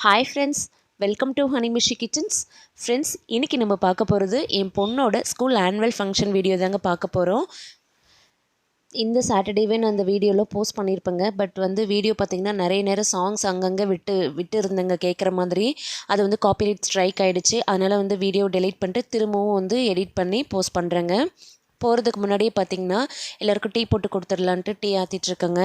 Hi friends welcome to ஹனிமிஷி kitchens friends இன்றைக்கி நம்ம பார்க்க போகிறது என் பொண்ணோட ஸ்கூல் ஆனுவல் ஃபங்க்ஷன் வீடியோ தாங்க பார்க்க போகிறோம் இந்த சாட்டர்டேவே நான் அந்த வீடியோவில் போஸ்ட் பண்ணியிருப்பேங்க பட் வந்து வீடியோ பார்த்திங்கன்னா நிறைய நேரம் சாங்ஸ் அங்கங்கே விட்டு விட்டு இருந்தேங்க கேட்குற மாதிரி. அது வந்து காப்பிரைட் ஸ்ட்ரைக் ஆகிடுச்சு அதனால் வந்து வீடியோ டெலீட் பண்ணிட்டு திரும்பவும் வந்து எடிட் பண்ணி போஸ்ட் பண்ணுறேங்க போகிறதுக்கு முன்னாடியே பார்த்திங்கன்னா எல்லாருக்கும் டீ போட்டு கொடுத்துடலான்ட்டு டீ ஆற்றிட்டுருக்கேங்க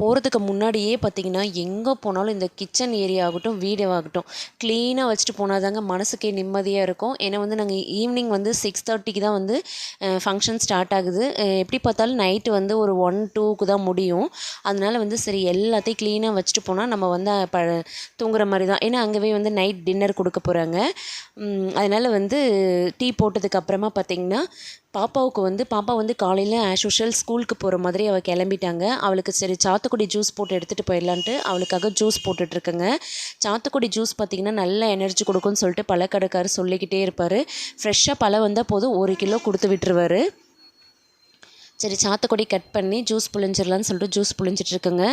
போகிறதுக்கு முன்னாடியே பார்த்தீங்கன்னா எங்கே போனாலும் இந்த கிச்சன் ஏரியா ஆகட்டும் வீடு ஆகட்டும் க்ளீனாக வச்சுட்டு போனால் தாங்க மனசுக்கே நிம்மதியாக இருக்கும். ஏன்னா வந்து நாங்கள் ஈவினிங் வந்து சிக்ஸ் தேர்ட்டிக்கு தான் வந்து ஃபங்க்ஷன் ஸ்டார்ட் ஆகுது. எப்படி பார்த்தாலும் நைட்டு வந்து ஒரு ஒன் டூக்கு தான் முடியும். அதனால் வந்து சரி எல்லாத்தையும் க்ளீனாக வச்சுட்டு போனால் நம்ம வந்து ப தூங்குற மாதிரி தான். ஏன்னா அங்கேவே வந்து நைட் டின்னர் கொடுக்க போகிறாங்க அதனால் வந்து டீ போட்டதுக்கு அப்புறமா பார்த்திங்கன்னா பாப்பாவுக்கு வந்து பாப்பா வந்து காலையில் ஆஸ் யூஷுவல் ஸ்கூலுக்கு போகிற மாதிரி அவள் கிளம்பிட்டாங்க. அவளுக்கு சரி சாத்துக்குடி ஜூஸ் போட்டு எடுத்துகிட்டு போயிடலான்ட்டு அவளுக்காக ஜூஸ் போட்டுட்ருக்கேங்க. சாத்துக்குடி ஜூஸ் பார்த்திங்கன்னா நல்ல எனர்ஜி கொடுக்கும்னு சொல்லிட்டு பழக்கடைக்காரர் சொல்லிக்கிட்டே இருப்பார். ஃப்ரெஷ்ஷாக பழம் வந்தால் போதும் ஒரு கிலோ கொடுத்து விட்டுருவாரு. சரி சாத்துக்குடி கட் பண்ணி ஜூஸ் புழிஞ்சிடலான்னு சொல்லிட்டு ஜூஸ் புழிஞ்சிட்ருக்குங்க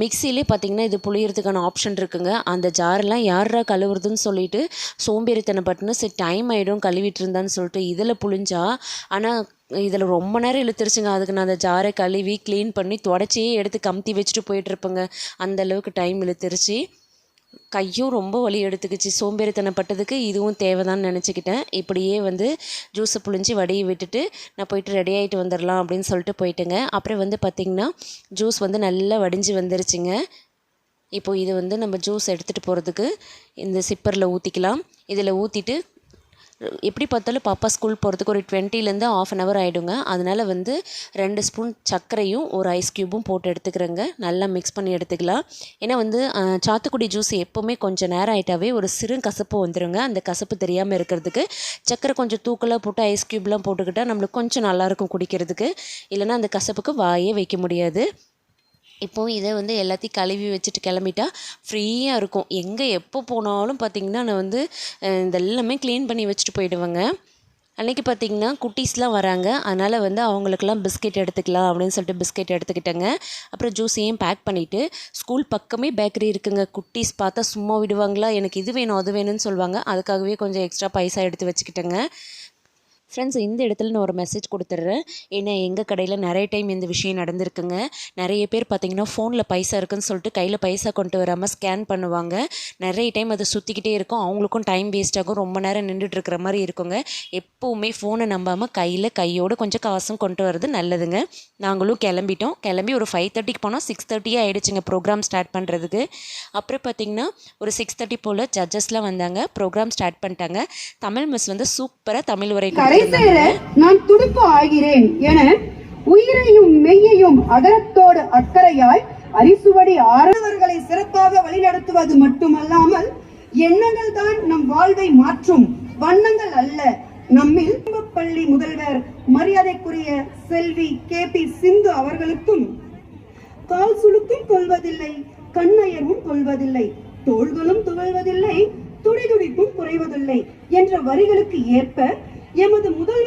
மிக்சிலே பார்த்தீங்கன்னா இது புளியறதுக்கான ஆப்ஷன் இருக்குங்க. அந்த ஜாரெலாம் யாரா கழுவுறதுன்னு சொல்லிட்டு சோம்பேறித்தனப்பட்டுன்னு சரி டைம் ஆகிடும் கழுவிட்டு இருந்தான்னு சொல்லிட்டு இதில் புழிஞ்சா ஆனால் இதில் ரொம்ப நேரம் இழுத்துருச்சுங்க. அதுக்கு நான் அந்த ஜாரை கழுவி க்ளீன் பண்ணி தொடச்சியே எடுத்து கமுத்தி வச்சுட்டு போயிட்டுருப்பேங்க. அந்தளவுக்கு டைம் இழுத்துருச்சு. கையும் ரொம்ப வலி எடுத்துக்கிச்சு. சோம்பேறித்தனப்பட்டதுக்கு இதுவும் தேவைதான்னு நினச்சிக்கிட்டேன். இப்படியே வந்து ஜூஸை புழிஞ்சு வடியை விட்டுட்டு நான் போயிட்டு ரெடி ஆகிட்டு வந்துடலாம் அப்படின்னு சொல்லிட்டு போயிட்டேங்க. அப்புறம் வந்து பார்த்திங்கன்னா ஜூஸ் வந்து நல்லா வடிஞ்சு வந்துருச்சுங்க. இப்போ இது வந்து நம்ம ஜூஸ் எடுத்துகிட்டு போகிறதுக்கு இந்த சிப்பரில் ஊற்றிக்கலாம் இதில் ஊற்றிட்டு எப்படி பார்த்தாலும் பாப்பா ஸ்கூல் போகிறதுக்கு ஒரு டுவெண்ட்டிலேருந்து ஆஃப் அன் ஹவர் ஆகிடுங்க அதனால் வந்து ரெண்டு ஸ்பூன் சர்க்கரையும் ஒரு ஐஸ் க்யூபும் போட்டு எடுத்துக்கிறேங்க. நல்லா மிக்ஸ் பண்ணி எடுத்துக்கலாம். ஏன்னா வந்து சாத்துக்குடி ஜூஸ் எப்போவுமே கொஞ்சம் நேரம் ஆகிட்டாவே ஒரு சிறு கசப்பு வந்துடுங்க அந்த கசப்பு தெரியாமல் இருக்கிறதுக்கு. சர்க்கரை கொஞ்சம் தூக்கலாக போட்டு ஐஸ் க்யூப்லாம் போட்டுக்கிட்டால் நம்மளுக்கு கொஞ்சம் நல்லாயிருக்கும் குடிக்கிறதுக்கு. இல்லைன்னா அந்த கசப்புக்கு வாயே வைக்க முடியாது. இப்போ இதை வந்து எல்லாத்தையும் கழுவி வச்சுட்டு கிளம்பிட்டா ஃப்ரீயாக இருக்கும். எங்கே எப்போ போனாலும் பார்த்திங்கன்னா நான் வந்து இதெல்லாமே க்ளீன் பண்ணி வச்சுட்டு போயிடுவேங்க. அன்றைக்கி பார்த்திங்கன்னா குட்டீஸ்லாம் வராங்க. அதனால் வந்து அவங்களுக்கெல்லாம் பிஸ்கெட் எடுத்துக்கலாம் அப்படின்னு சொல்லிட்டு பிஸ்கெட் எடுத்துக்கிட்டேங்க. அப்புறம் ஜூஸையும் பேக் பண்ணிவிட்டு ஸ்கூல் பக்கமே பேக்கரி இருக்குங்க. குட்டீஸ் பார்த்தா சும்மா விடுவாங்களா? எனக்கு இது வேணும் அது வேணும்னு சொல்லுவாங்க. அதுக்காகவே கொஞ்சம் எக்ஸ்ட்ரா பைசா எடுத்து வச்சுக்கிட்டேங்க. ஃப்ரெண்ட்ஸ் இந்த இடத்துல நான் ஒரு மெசேஜ் கொடுத்துட்றேன். ஏன்னா எங்கள் கடையில் நிறைய டைம் இந்த விஷயம் நடந்திருக்குங்க. நிறைய பேர் பார்த்தீங்கன்னா ஃபோனில் பைசா இருக்குன்னு சொல்லிட்டு கையில் பைசா கொண்டு வராமல் ஸ்கேன் பண்ணுவாங்க. நிறைய டைம் அதை சுற்றிக்கிட்டே இருக்கும். அவங்களுக்கும் டைம் வேஸ்ட் ஆகும். ரொம்ப நேரம் நின்றுட்டு இருக்கிற மாதிரி இருக்குங்க. எப்போவுமே ஃபோனை நம்பாமல் கையில் கையோடு கொஞ்சம் காசும் கொண்டு வரது நல்லதுங்க. நாங்களும் கிளம்பிட்டோம். கிளம்பி ஒரு ஃபைவ் தேர்ட்டிக்கு போனோம். சிக்ஸ் தேர்ட்டியே ஆகிடுச்சுங்க ப்ரோக்ராம் ஸ்டார்ட் பண்ணுறதுக்கு அப்புறம் பார்த்திங்கன்னா ஒரு சிக்ஸ் தேர்ட்டி போல் ஜட்ஜஸ்லாம் வந்தாங்க. ப்ரோக்ராம் ஸ்டார்ட் பண்ணிட்டாங்க. தமிழ் மிஸ் வந்து சூப்பராக தமிழ் உரை சேர நான் துடிப்பு ஆகிறேன் என உயிரையும் மெய்யையும் அகரத்தோடு அக்கறையாய் அரிசுவடி ஆரவர்களை சிறப்பாக வழிநடத்துவது மட்டுமல்லாமல் எண்ணங்கள் தான் நம் வாழ்வை மாற்றும் வண்ணங்கள் அல்ல. நம்மில் பள்ளி முதல்வர் மரியாதைக்குரிய செல்வி கே. பி. சிந்து அவர்களுக்கும் கால் சுழுக்கும் கொள்வதில்லை கண்ணயரும் கொள்வதில்லை தோள்களும் துவழ்வதில்லை துடிதுடிப்பும் குறைவதில்லை என்ற வரிகளுக்கு ஏற்ப எமது முதல்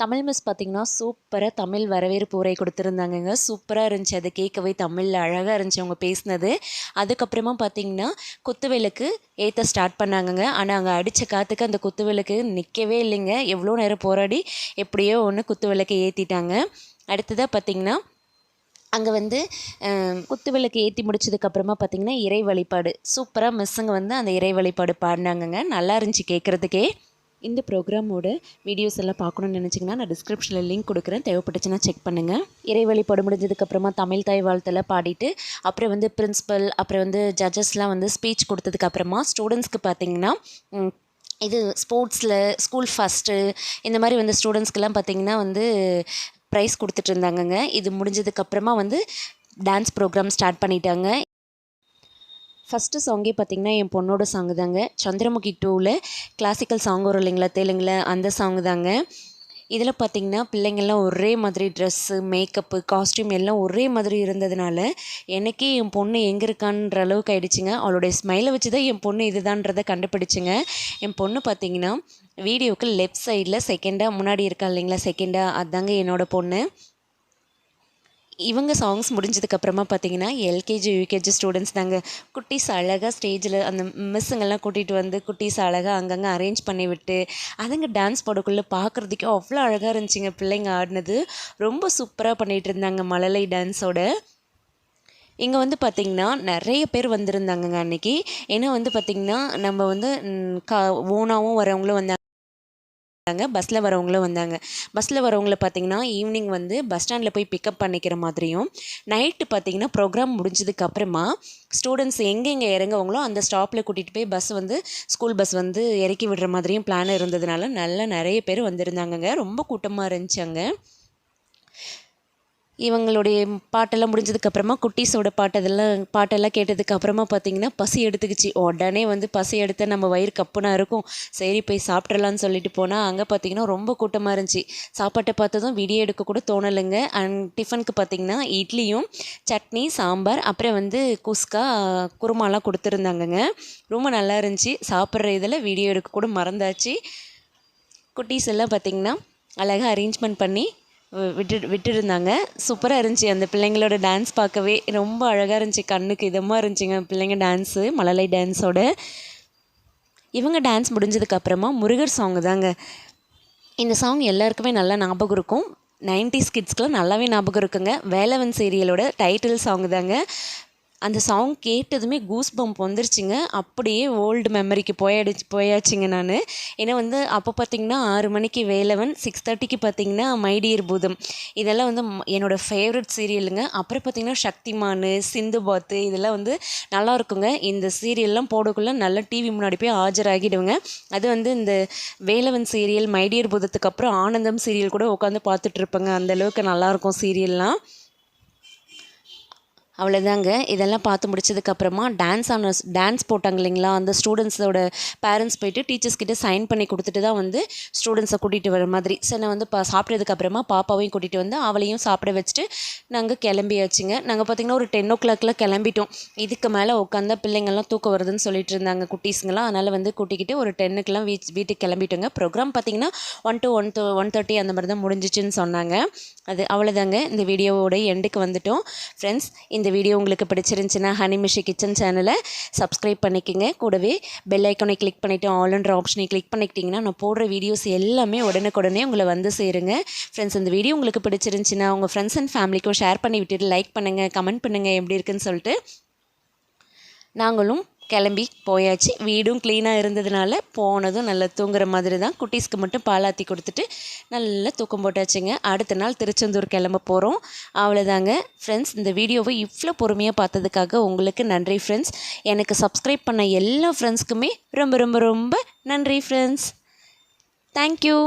தமிழ் மிஸ் பார்த்திங்கன்னா சூப்பராக தமிழ் வரவேற்பு உரை கொடுத்துருந்தாங்கங்க. சூப்பராக இருந்துச்சு. அதை கேட்கவே தமிழில் அழகாக இருந்துச்சு அவங்க பேசினது. அதுக்கப்புறமா பார்த்திங்கன்னா குத்துவிளக்கு ஏற்ற ஸ்டார்ட் பண்ணாங்கங்க. ஆனால் அங்கே அடித்த காற்றுக்கு அந்த குத்துவிளக்கு நிற்கவே இல்லைங்க. எவ்வளோ நேரம் போராடி எப்படியோ ஒன்று குத்துவிளக்கை ஏற்றிட்டாங்க அடுத்ததாக பார்த்திங்கன்னா அங்கே வந்து குத்து விளக்கு ஏற்றி முடிச்சதுக்கப்புறமா பார்த்தீங்கன்னா இறை வழிபாடு. சூப்பராக மிஸ்ஸுங்க வந்து அந்த இறை வழிபாடு பாடினாங்கங்க. நல்லா இருந்துச்சு கேட்குறதுக்கே இந்த ப்ரோக்ராமோட வீடியோஸ் எல்லாம் பார்க்கணும்னு நினச்சிங்கன்னா நான் டிஸ்கிரிப்ஷனில் லிங்க் கொடுக்குறேன். தேவைப்பட்டுச்சுன்னா செக் பண்ணுங்கள் இறை வழிபாடு முடிஞ்சதுக்கப்புறமா தமிழ் தாய் வாழ்த்தெல்லாம் பாடிட்டு அப்புறம் வந்து பிரின்ஸிபல் அப்புறம் வந்து ஜட்ஜஸ்லாம் வந்து ஸ்பீச் கொடுத்ததுக்கப்புறமா ஸ்டூடெண்ட்ஸ்க்கு பார்த்தீங்கன்னா இது ஸ்போர்ட்ஸில் ஸ்கூல் ஃபஸ்ட்டு இந்த மாதிரி வந்து ஸ்டூடெண்ட்ஸ்க்கெல்லாம் பார்த்திங்கன்னா வந்து ப்ரைஸ் கொடுத்துட்டு இருந்தாங்கங்க. இது முடிஞ்சதுக்கப்புறமா வந்து டான்ஸ் ப்ரோக்ராம் ஸ்டார்ட் பண்ணிட்டாங்க. ஃபஸ்ட்டு சாங்கே பார்த்தீங்கன்னா என் பொண்ணோட சாங்கு தாங்க. சந்திரமுகி டூவில் கிளாசிக்கல் சாங் வரும் இல்லைங்களா தெலுங்கில்? அந்த சாங் தாங்க. இதில் பார்த்தீங்கன்னா பிள்ளைங்கள்லாம் ஒரே மாதிரி ட்ரெஸ்ஸு மேக்கப்பு காஸ்டியூம் எல்லாம் ஒரே மாதிரி இருந்ததுனால எனக்கே என் பொண்ணு எங்கே இருக்கான்ற அளவுக்கு ஆயிடுச்சுங்க. அவளுடைய ஸ்மைலை வச்சு தான் என் பொண்ணு இதுதான்றதை கண்டுபிடிச்சிங்க. என் பொண்ணு பார்த்தீங்கன்னா வீடியோவுக்கு லெஃப்ட் சைடில் செகண்டாக முன்னாடி இருக்கா இல்லைங்களா செகண்டாக அதாங்க என்னோடய பொண்ணு. இவங்க சாங்ஸ் முடிஞ்சதுக்கப்புறமா பார்த்தீங்கன்னா எல்கேஜி யூகேஜி ஸ்டூடெண்ட்ஸ் தாங்க குட்டீஸ் அழகாக ஸ்டேஜில் அந்த மிஸ்ஸுங்கெல்லாம் கூட்டிகிட்டு வந்து குட்டீஸ் அழகாக அங்கங்கே அரேஞ்ச் பண்ணி விட்டு அதுங்க டான்ஸ் போடக்குள்ளே பார்க்குறதுக்கே அவ்வளோ அழகாக இருந்துச்சுங்க. பிள்ளைங்க ஆடினது ரொம்ப சூப்பராக பண்ணிகிட்டு இருந்தாங்க மழலை டான்ஸோட இங்கே வந்து பார்த்திங்கன்னா நிறைய பேர் வந்திருந்தாங்கங்க அன்றைக்கி ஏன்னா வந்து பார்த்திங்கன்னா நம்ம வந்து கா ஓனாவும் வரவங்களும் வந்தாங்க பஸ்ஸில் வரவங்களும் வந்தாங்க. பஸ்ஸில் வரவங்கள பார்த்தீங்கன்னா ஈவினிங் வந்து பஸ் ஸ்டாண்டில் போய் பிக்கப் பண்ணிக்கிற மாதிரியும் நைட்டு பார்த்தீங்கன்னா ப்ரோக்ராம் முடிஞ்சதுக்கப்புறமா ஸ்டூடெண்ட்ஸ் எங்கெங்கே இறங்குவாங்களோ அந்த ஸ்டாப்பில் கூட்டிகிட்டு போய் பஸ் வந்து ஸ்கூல் பஸ் வந்து இறக்கி விடுற மாதிரியும் பிளான் இருந்ததுனால நல்லா நிறைய பேர் வந்திருந்தாங்கங்க. ரொம்ப கூட்டமாக இருந்துச்சு அங்கே இவங்களுடைய பாட்டெல்லாம் முடிஞ்சதுக்கப்புறமா குட்டீஸோட பாட்டதெல்லாம் பாட்டெல்லாம் கேட்டதுக்கு அப்புறமா பார்த்தீங்கன்னா பசி எடுத்துக்கிச்சு. உடனே வந்து பசி எடுத்த நம்ம வயிறு கப்புனா இருக்கும். சரி போய் சாப்பிட்றலான்னு சொல்லிட்டு போனால் அங்கே பார்த்தீங்கன்னா ரொம்ப கூட்டமாக இருந்துச்சு. சாப்பாட்டை பார்த்ததும் வீடியோ எடுக்க கூட தோணலைங்க. அண்ட் டிஃபனுக்கு பார்த்தீங்கன்னா இட்லியும் சட்னி சாம்பார் அப்புறம் வந்து குஸ்கா குருமாலாம் கொடுத்துருந்தாங்கங்க. ரொம்ப நல்லா இருந்துச்சு. சாப்பிட்ற இதில் வீடியோ எடுக்க கூட மறந்தாச்சு. குட்டீஸ் எல்லாம் பார்த்திங்கன்னா அழகாக அரேஞ்ச்மெண்ட் பண்ணி விட்டு விட்டுருந்தாங்க. சூப்பராக இருந்துச்சு. அந்த பிள்ளைங்களோட டான்ஸ் பார்க்கவே ரொம்ப அழகாக இருந்துச்சு. கண்ணுக்கு இதமாக இருந்துச்சுங்க. பிள்ளைங்க டான்ஸு மலலை டான்ஸோட இவங்க டான்ஸ் முடிஞ்சதுக்கப்புறமா முருகர் சாங் தாங்க. இந்த சாங் எல்லாருக்குமே நல்லா ஞாபகம் இருக்கும். 90s கிட்ஸ்க்குலாம் நல்லாவே ஞாபகம் இருக்குங்க. வேலவன் சீரியலோட டைட்டில் சாங் தாங்க. அந்த சாங் கேட்டதுமே கூஸ் பம்ப் வந்துருச்சுங்க. அப்படியே ஓல்டு மெமரிக்கு போயாடுச்சு போயாச்சுங்க நான். ஏன்னா வந்து அப்போ பார்த்தீங்கன்னா ஆறு மணிக்கு வேலவன் சிக்ஸ் தேர்ட்டிக்கு பார்த்தீங்கன்னா மைடியர் பூதம் இதெல்லாம் வந்து ம- ஃபேவரட் சீரியலுங்க அப்புறம் பார்த்திங்கன்னா சக்திமான் சிந்து பாத்து இதெல்லாம் வந்து நல்லா இருக்குங்க. இந்த சீரியல்லாம் போடக்குள்ளே நல்லா டிவி முன்னாடி போய் ஆஜராகிடுவேங்க. அது வந்து இந்த வேலவன் சீரியல் மைடியர் பூதத்துக்கு அப்புறம் ஆனந்தம் சீரியல் கூட உட்காந்து பார்த்துட்ருப்பேங்க அந்தளவுக்கு அந்த அளவுக்கு சீரியல்லாம் அவ்வளோதாங்க இதெல்லாம் பார்த்து முடிச்சதுக்கப்புறமா டான்ஸ் ஆன டான்ஸ் போட்டாங்க இல்லைங்களா? அந்த ஸ்டூடெண்ட்ஸோட பேரண்ட்ஸ் போயிட்டு டீச்சர்ஸ் கிட்டே சைன் பண்ணி கொடுத்துட்டு தான் வந்து ஸ்டூடெண்ட்ஸை கூட்டிகிட்டு வர மாதிரி. சரி நான் வந்து பா சாப்பிட்டதுக்கப்புறமா பாப்பாவையும் கூட்டிகிட்டு வந்து அவளையும் சாப்பிட வச்சுட்டு நாங்கள் கிளம்பியாச்சுங்க. நாங்கள் பார்த்திங்கன்னா ஒரு டென் ஓ கிளாக்லாம் கிளம்பிட்டோம். இதுக்கு மேலே உட்காந்தா பிள்ளைங்கள்லாம் தூக்கம் வருதுன்னு சொல்லிட்டு இருந்தாங்க குட்டீஸுங்களாம். அதனால் வந்து கூட்டிக்கிட்டு ஒரு டென்னுக்கெலாம் வீச் வீட்டுக்கு கிளம்பிட்டோங்க. ப்ரோக்ராம் பார்த்திங்கன்னா one to one one thirty அந்த மாதிரி தான் முடிஞ்சிச்சுன்னு சொன்னாங்க. அது அவ்வளோதாங்க இந்த வீடியோவோட எண்டுக்கு வந்துட்டோம். ஃப்ரெண்ட்ஸ் இந்த இந்த வீடியோ உங்களுக்கு பிடிச்சிருந்துச்சின்னா ஹனிமிஷி கிச்சன் சேனலை சப்ஸ்கிரைப் பண்ணிக்கோங்க. கூடவே பெல் ஐக்கானை கிளிக் பண்ணிவிட்டு ஆல்ன்ற ஆப்ஷனை கிளிக் பண்ணிக்கிட்டிங்கன்னா நான் போடுற வீடியோஸ் எல்லாமே உடனுக்குடனே உங்களை வந்து சேருங்க. ஃப்ரெண்ட்ஸ் இந்த வீடியோ உங்களுக்கு பிடிச்சிருந்துச்சின்னா உங்கள் ஃப்ரெண்ட்ஸ் அண்ட் ஃபேமிலிக்கும் ஷேர் பண்ணி விட்டுட்டு லைக் பண்ணுங்கள் கமெண்ட் பண்ணுங்கள் எப்படி இருக்குன்னு சொல்லிட்டு. நாங்களும் கிளம்பி போயாச்சு. வீடும் க்ளீனாக இருந்ததுனால போனதும் நல்லா தூங்குற மாதிரி தான். குட்டீஸ்க்கு மட்டும் பாலாத்தி கொடுத்துட்டு நல்லா தூக்கம் போட்டாச்சுங்க. அடுத்த நாள் திருச்செந்தூர் கிளம்ப போகிறோம் அவ்வளோதாங்க ஃப்ரெண்ட்ஸ் இந்த வீடியோவை இவ்வளோ பொறுமையாக பார்த்ததுக்காக உங்களுக்கு நன்றி ஃப்ரெண்ட்ஸ் எனக்கு சப்ஸ்கிரைப் பண்ண எல்லா ஃப்ரெண்ட்ஸ்க்குமே ரொம்ப ரொம்ப ரொம்ப நன்றி ஃப்ரெண்ட்ஸ் தேங்க்யூ